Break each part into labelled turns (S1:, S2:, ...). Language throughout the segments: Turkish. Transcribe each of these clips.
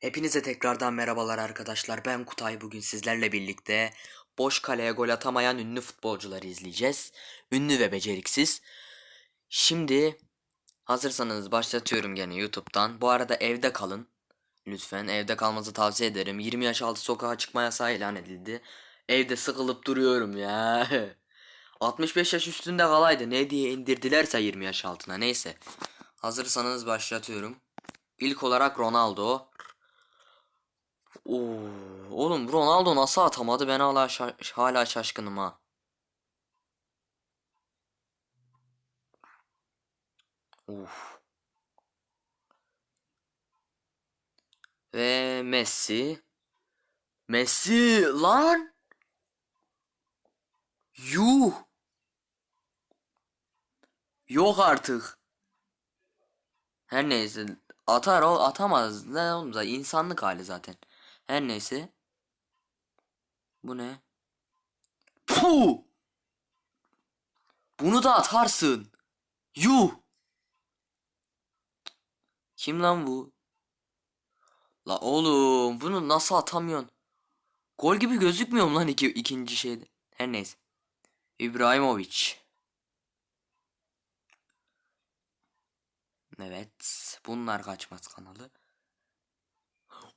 S1: Hepinize tekrardan merhabalar arkadaşlar. Ben Kutay. Bugün sizlerle birlikte boş kaleye gol atamayan ünlü futbolcuları izleyeceğiz. Ünlü ve beceriksiz. Şimdi hazırsanız başlatıyorum gene YouTube'dan. Bu arada evde kalın. Lütfen evde kalmanızı tavsiye ederim. 20 yaş altı sokağa çıkma yasağı ilan edildi. Evde sıkılıp duruyorum ya. 65 yaş üstünde kalaydı. Ne diye indirdilerse 20 yaş altına. Neyse. Hazırsanız başlatıyorum. İlk olarak Ronaldo. Oo, oğlum Ronaldo nasıl atamadı ben hala şa- hala şaşkınım ha. Uf. Ve Messi. Messi lan. Yuh. Yok artık. Her neyse atar o atamaz. Ne oğlum zaten insanlık hali zaten. Her neyse. Bu ne? Puh! Bunu da atarsın. Yuh! Kim lan bu? La oğlum bunu nasıl atamıyorsun? Gol gibi gözükmüyor mu lan iki, ikinci şeyde? Her neyse. İbrahimovic. Evet. Bunlar kaçmaz kanalı.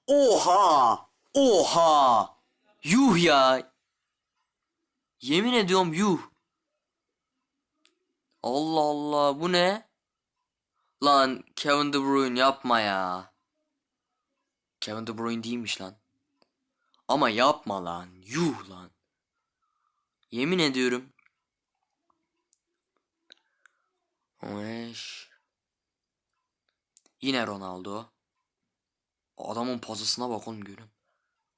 S1: Oha! Oha! Yuh ya! Yemin ediyorum yuh. Allah Allah bu ne? Lan Kevin De Bruyne yapma ya. Kevin De Bruyne değilmiş lan. Ama yapma lan. Yuh lan. Yemin ediyorum. Oeş. Yine Ronaldo. Adamın pozisine bakın görün.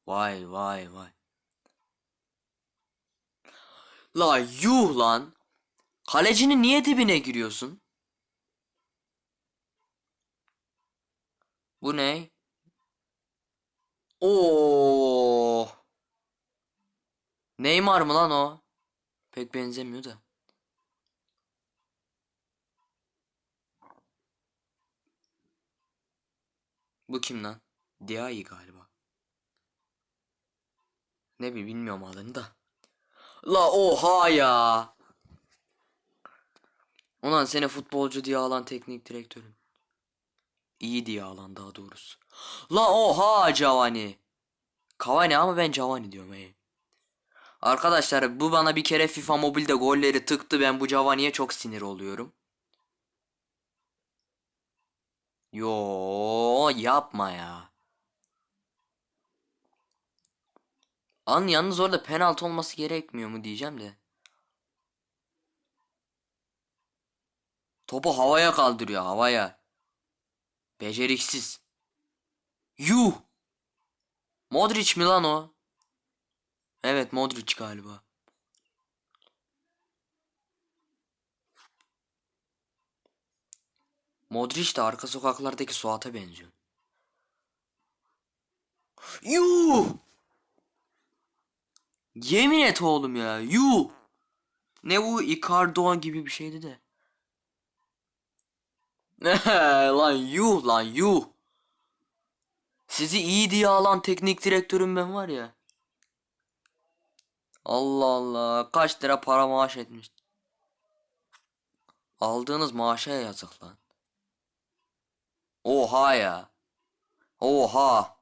S1: Vay vay vay. La yuh lan. Kalecinin niye dibine giriyorsun? Bu ne? Oo. Neymar mı lan o? Pek benzemiyor da. Bu kim lan? Diaye galiba. Ne bileyim bilmiyorum adını da. La oha ya. Ulan seni futbolcu diye alan teknik direktörün. İyi diye alan daha doğrusu. La oha Cavani. Cavani ama ben Cavani diyorum hey. Arkadaşlar bu bana bir kere FIFA Mobile'de golleri tıktı. Ben bu Cavani'ye çok sinir oluyorum. Yo yapma ya. An yalnız orada penaltı olması gerekmiyor mu diyeceğim de. Topu havaya kaldırıyor havaya. Beceriksiz. Yuh. Modric mi lan o? Evet Modric galiba. Modric de arka sokaklardaki Suat'a benziyor. Yuh! Yemin et oğlum ya. Yuh! Ne bu Icardo gibi bir şeydi de. lan yuh lan yuh. Sizi iyi diye alan teknik direktörüm ben var ya. Allah Allah. Kaç lira para maaş etmiş. Aldığınız maaşa yazık lan. Oha ya. Oha.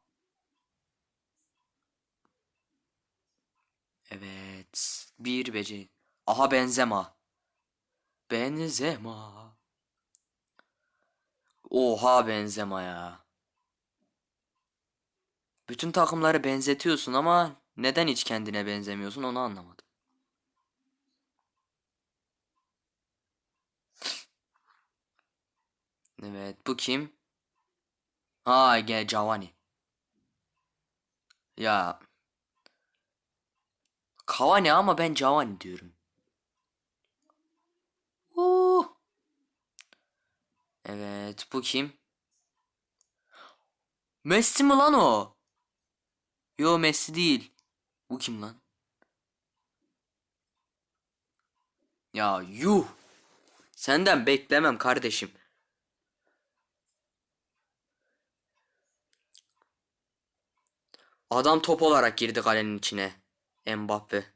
S1: Evet. Bir beceri. Aha Benzema. Benzema. Oha Benzema ya. Bütün takımları benzetiyorsun ama neden hiç kendine benzemiyorsun onu anlamadım. Evet bu kim? Ha gel Cavani. Ya. Cavani ama ben Cavani diyorum. Uh. Evet bu kim? Messi mi lan o? Yo Messi değil. Bu kim lan? Ya yuh. Senden beklemem kardeşim. Adam top olarak girdi kalenin içine. Mbappe.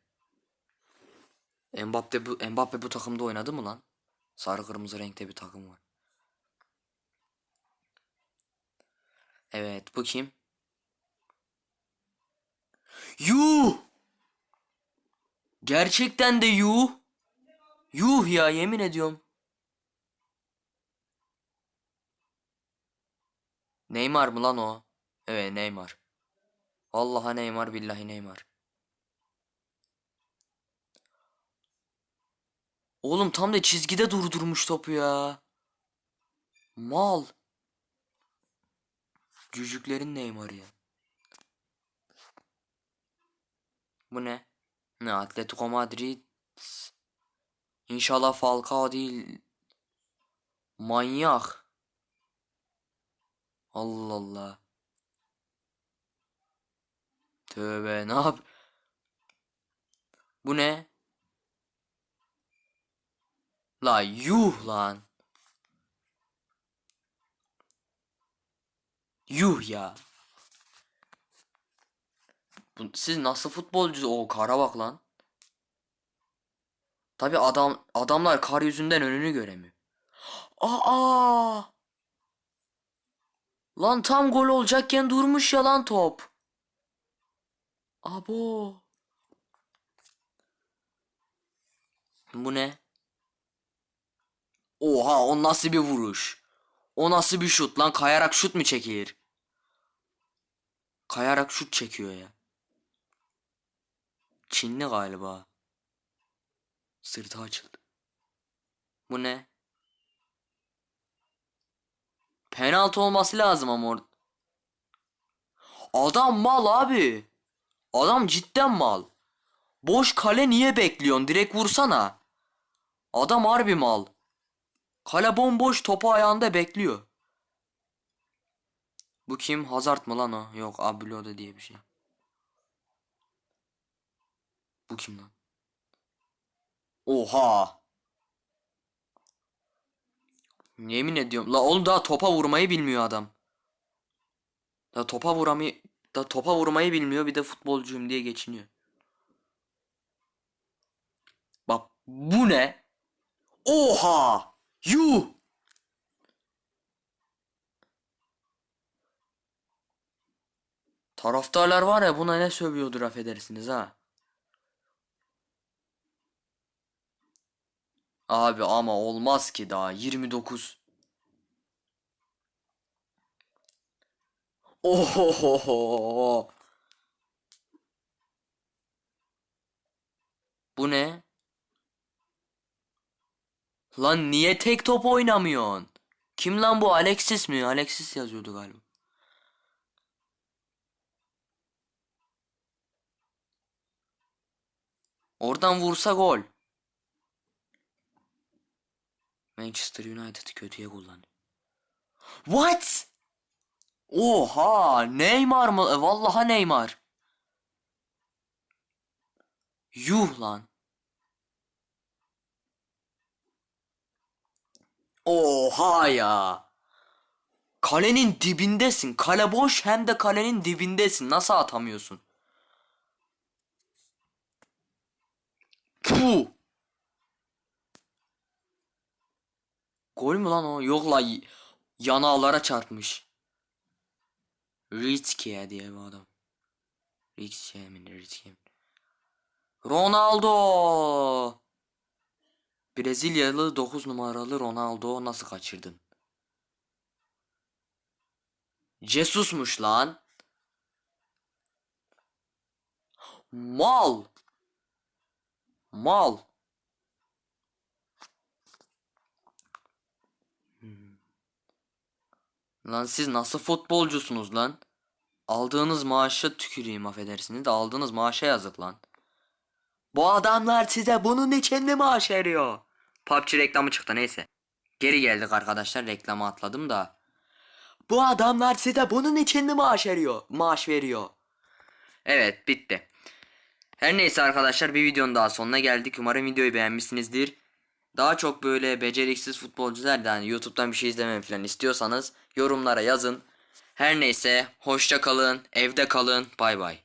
S1: Mbappe bu Mbappe bu takımda oynadı mı lan? Sarı kırmızı renkte bir takım var. Evet, bu kim? Yuh! Gerçekten de yuh. Yuh ya yemin ediyorum. Neymar mı lan o? Evet Neymar. Vallahi Neymar billahi Neymar. Oğlum tam da çizgide durdurmuş topu ya. Mal. Cücüklerin Neymar'ı ya. Bu ne? Ne Atletico Madrid. İnşallah Falcao değil. Manyak. Allah Allah. Tövbe ne yap? Bu ne? La yuh lan. Yuh ya. Siz nasıl futbolcu o kara bak lan. Tabi adam adamlar kar yüzünden önünü göremiyor. Aa! Lan tam gol olacakken durmuş ya lan top. Abo. Bu ne? Oha o nasıl bir vuruş? O nasıl bir şut lan? Kayarak şut mu çekilir? Kayarak şut çekiyor ya. Çinli galiba. Sırtı açıldı. Bu ne? Penaltı olması lazım ama or Adam mal abi. Adam cidden mal. Boş kale niye bekliyorsun? Direkt vursana. Adam harbi mal. Kale bomboş topu ayağında bekliyor. Bu kim? Hazard mı lan o? Yok Abuloda diye bir şey. Bu kim lan? Oha. Yemin ediyorum. La oğlum daha topa vurmayı bilmiyor adam. Da topa vuramayı da topa vurmayı bilmiyor bir de futbolcuyum diye geçiniyor. Bak bu ne? Oha! Yuh! Taraftarlar var ya buna ne sövüyordur affedersiniz ha. Abi ama olmaz ki daha 29. Ohohoho. Bu ne? Lan niye tek top oynamıyorsun? Kim lan bu Alexis mi? Alexis yazıyordu galiba. Oradan vursa gol. Manchester United kötüye kullanıyor. What? Oha Neymar mı? E, vallahi Neymar. Yuh lan. Oha ya. Kalenin dibindesin. Kale boş hem de kalenin dibindesin. Nasıl atamıyorsun? Puh. Gol mü lan o? Yok la y- yanağlara çarpmış. Ritske diye bir adam. Ritske mi Ritske mi? Ronaldo. Brezilyalı 9 numaralı Ronaldo nasıl kaçırdın? Jesus'muş lan. Mal. Mal. Lan siz nasıl futbolcusunuz lan? Aldığınız maaşa tüküreyim affedersiniz de aldığınız maaşa yazık lan. Bu adamlar size bunun için mi maaş veriyor? PUBG reklamı çıktı neyse. Geri geldik arkadaşlar reklamı atladım da. Bu adamlar size bunun için mi maaş veriyor? Maaş veriyor. Evet bitti. Her neyse arkadaşlar bir videonun daha sonuna geldik. Umarım videoyu beğenmişsinizdir. Daha çok böyle beceriksiz futbolcular da hani YouTube'dan bir şey izlemem falan istiyorsanız yorumlara yazın. Her neyse hoşça kalın, evde kalın. Bay bay.